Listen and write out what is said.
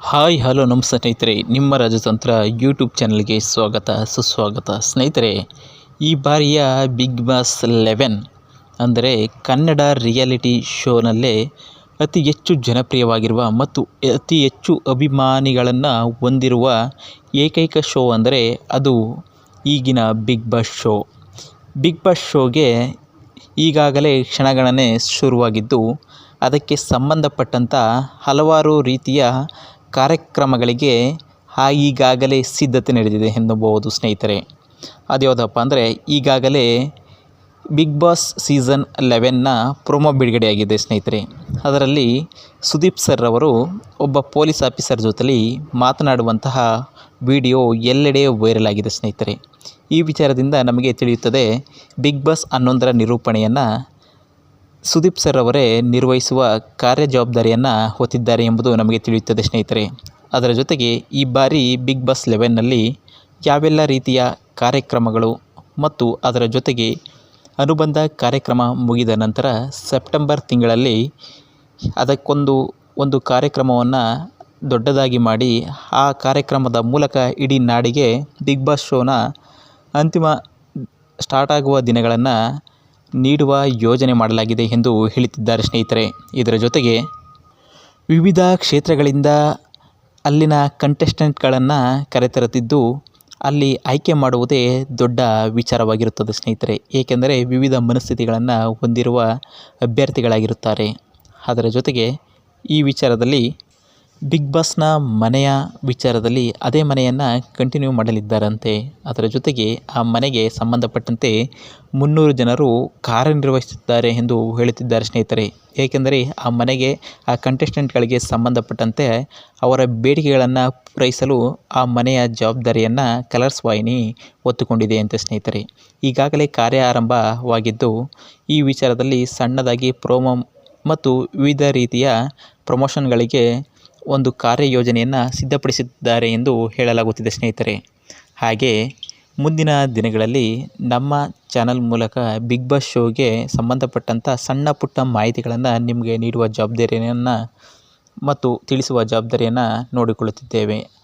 Hi, hello, ನಮಸ್ತೆ ಸ್ನೇಹಿತರೆ. ನಿಮ್ಮ ರಾಜತಂತ್ರ ಯೂಟ್ಯೂಬ್ ಚಾನಲ್ಗೆ ಸ್ವಾಗತ, ಸುಸ್ವಾಗತ. ಸ್ನೇಹಿತರೆ, ಈ ಬಾರಿಯ ಬಿಗ್ ಬಾಸ್ ಲೆವೆನ್ ಅಂದರೆ ಕನ್ನಡ ರಿಯಾಲಿಟಿ ಶೋನಲ್ಲೇ ಅತಿ ಹೆಚ್ಚು ಜನಪ್ರಿಯವಾಗಿರುವ ಮತ್ತು ಅತಿ ಹೆಚ್ಚು ಅಭಿಮಾನಿಗಳನ್ನು ಹೊಂದಿರುವ ಏಕೈಕ ಶೋ ಅಂದರೆ ಅದು ಈಗಿನ Bigg Boss show Bigg Boss ಶೋಗೆ ಈಗಾಗಲೇ ಕ್ಷಣಗಣನೆ ಶುರುವಾಗಿದ್ದು, ಅದಕ್ಕೆ ಸಂಬಂಧಪಟ್ಟಂಥ ಹಲವಾರು ರೀತಿಯ ಕಾರ್ಯಕ್ರಮಗಳಿಗೆ ಈಗಾಗಲೇ ಸಿದ್ಧತೆ ನಡೆದಿದೆ ಎನ್ನಬಹುದು ಸ್ನೇಹಿತರೆ. ಅದು ಯಾವುದಪ್ಪ ಅಂದರೆ ಈಗಾಗಲೇ ಬಿಗ್ ಬಾಸ್ ಸೀಸನ್ ಲೆವೆನ್ನ ಪ್ರೊಮೋ ಬಿಡುಗಡೆಯಾಗಿದೆ ಸ್ನೇಹಿತರೆ. ಅದರಲ್ಲಿ ಸುದೀಪ್ ಸರ್ ಅವರು ಒಬ್ಬ ಪೊಲೀಸ್ ಆಫೀಸರ್ ಜೊತೆಲಿ ಮಾತನಾಡುವಂತಹ ವಿಡಿಯೋ ಎಲ್ಲೆಡೆ ವೈರಲ್ ಆಗಿದೆ ಸ್ನೇಹಿತರೆ. ಈ ವಿಚಾರದಿಂದ ನಮಗೆ ತಿಳಿಯುತ್ತದೆ ಬಿಗ್ ಬಾಸ್ ಹನ್ನೊಂದರ ನಿರೂಪಣೆಯನ್ನು ಸುದೀಪ್ ಸರ್ ಅವರೇ ನಿರ್ವಹಿಸುವ ಕಾರ್ಯ ಜವಾಬ್ದಾರಿಯನ್ನು ಹೊತ್ತಿದ್ದಾರೆ ಎಂಬುದು ನಮಗೆ ತಿಳಿಯುತ್ತದೆ, ಸ್ನೇಹಿತರೆ. ಅದರ ಜೊತೆಗೆ ಈ ಬಾರಿ ಬಿಗ್ ಬಾಸ್ ಲೆವೆನ್ನಲ್ಲಿ ಯಾವೆಲ್ಲ ರೀತಿಯ ಕಾರ್ಯಕ್ರಮಗಳು ಮತ್ತು ಅದರ ಜೊತೆಗೆ ಅನುಬಂಧ ಕಾರ್ಯಕ್ರಮ ಮುಗಿದ ನಂತರ ಸೆಪ್ಟೆಂಬರ್ ತಿಂಗಳಲ್ಲಿ ಅದಕ್ಕೊಂದು, ಒಂದು ಕಾರ್ಯಕ್ರಮವನ್ನು ದೊಡ್ಡದಾಗಿ ಮಾಡಿ ಆ ಕಾರ್ಯಕ್ರಮದ ಮೂಲಕ ಇಡೀ ನಾಡಿಗೆ ಬಿಗ್ ಬಾಸ್ ಶೋನ ಅಂತಿಮ ಸ್ಟಾರ್ಟ್ ಆಗುವ ದಿನಗಳನ್ನು ನೀಡುವ ಯೋಜನೆ ಮಾಡಲಾಗಿದೆ ಎಂದು ಹೇಳುತ್ತಿದ್ದಾರೆ ಸ್ನೇಹಿತರೆ. ಇದರ ಜೊತೆಗೆ ವಿವಿಧ ಕ್ಷೇತ್ರಗಳಿಂದ ಅಲ್ಲಿನ ಕಂಟೆಸ್ಟೆಂಟ್ಗಳನ್ನು ಕರೆತರುತ್ತಿದ್ದು ಅಲ್ಲಿ ಆಯ್ಕೆ ಮಾಡುವುದೇ ದೊಡ್ಡ ವಿಚಾರವಾಗಿರುತ್ತದೆ ಸ್ನೇಹಿತರೆ. ಏಕೆಂದರೆ ವಿವಿಧ ಮನಸ್ಥಿತಿಗಳನ್ನು ಹೊಂದಿರುವ ಅಭ್ಯರ್ಥಿಗಳಾಗಿರುತ್ತಾರೆ. ಅದರ ಜೊತೆಗೆ ಈ ವಿಚಾರದಲ್ಲಿ ಬಿಗ್ ಬಾಸ್ನ ಮನೆಯ ವಿಚಾರದಲ್ಲಿ ಅದೇ ಮನೆಯನ್ನು ಕಂಟಿನ್ಯೂ ಮಾಡಲಿದ್ದಾರಂತೆ. ಅದರ ಜೊತೆಗೆ ಆ ಮನೆಗೆ ಸಂಬಂಧಪಟ್ಟಂತೆ ಮುನ್ನೂರು ಜನರು ಕಾರ್ಯನಿರ್ವಹಿಸುತ್ತಿದ್ದಾರೆ ಎಂದು ಹೇಳುತ್ತಿದ್ದಾರೆ ಸ್ನೇಹಿತರೆ. ಏಕೆಂದರೆ ಆ ಮನೆಗೆ ಆ ಕಂಟೆಸ್ಟೆಂಟ್ಗಳಿಗೆ ಸಂಬಂಧಪಟ್ಟಂತೆ ಅವರ ಬೇಡಿಕೆಗಳನ್ನು ಪೂರೈಸಲು ಆ ಮನೆಯ ಜವಾಬ್ದಾರಿಯನ್ನು ಕಲರ್ಸ್ ವಾಹಿನಿ ಒತ್ತುಕೊಂಡಿದೆ ಅಂತ ಸ್ನೇಹಿತರೆ. ಈಗಾಗಲೇ ಕಾರ್ಯ ಆರಂಭವಾಗಿದ್ದು ಈ ವಿಚಾರದಲ್ಲಿ ಸಣ್ಣದಾಗಿ ಪ್ರೋಮೋ ಮತ್ತು ವಿವಿಧ ರೀತಿಯ ಪ್ರಮೋಷನ್ಗಳಿಗೆ ಒಂದು ಕಾರ್ಯಯೋಜನೆಯನ್ನು ಸಿದ್ಧಪಡಿಸಿದ್ದಾರೆ ಎಂದು ಹೇಳಲಾಗುತ್ತಿದೆ ಸ್ನೇಹಿತರೆ. ಹಾಗೆ ಮುಂದಿನ ದಿನಗಳಲ್ಲಿ ನಮ್ಮ ಚಾನಲ್ ಮೂಲಕ ಬಿಗ್ ಬಾಸ್ ಶೋಗೆ ಸಂಬಂಧಪಟ್ಟಂಥ ಸಣ್ಣ ಪುಟ್ಟ ಮಾಹಿತಿಗಳನ್ನು ನಿಮಗೆ ನೀಡುವ ಜವಾಬ್ದಾರಿಯನ್ನು ಮತ್ತು ತಿಳಿಸುವ ಜವಾಬ್ದಾರಿಯನ್ನು ನೋಡಿಕೊಳ್ಳುತ್ತಿದ್ದೇವೆ.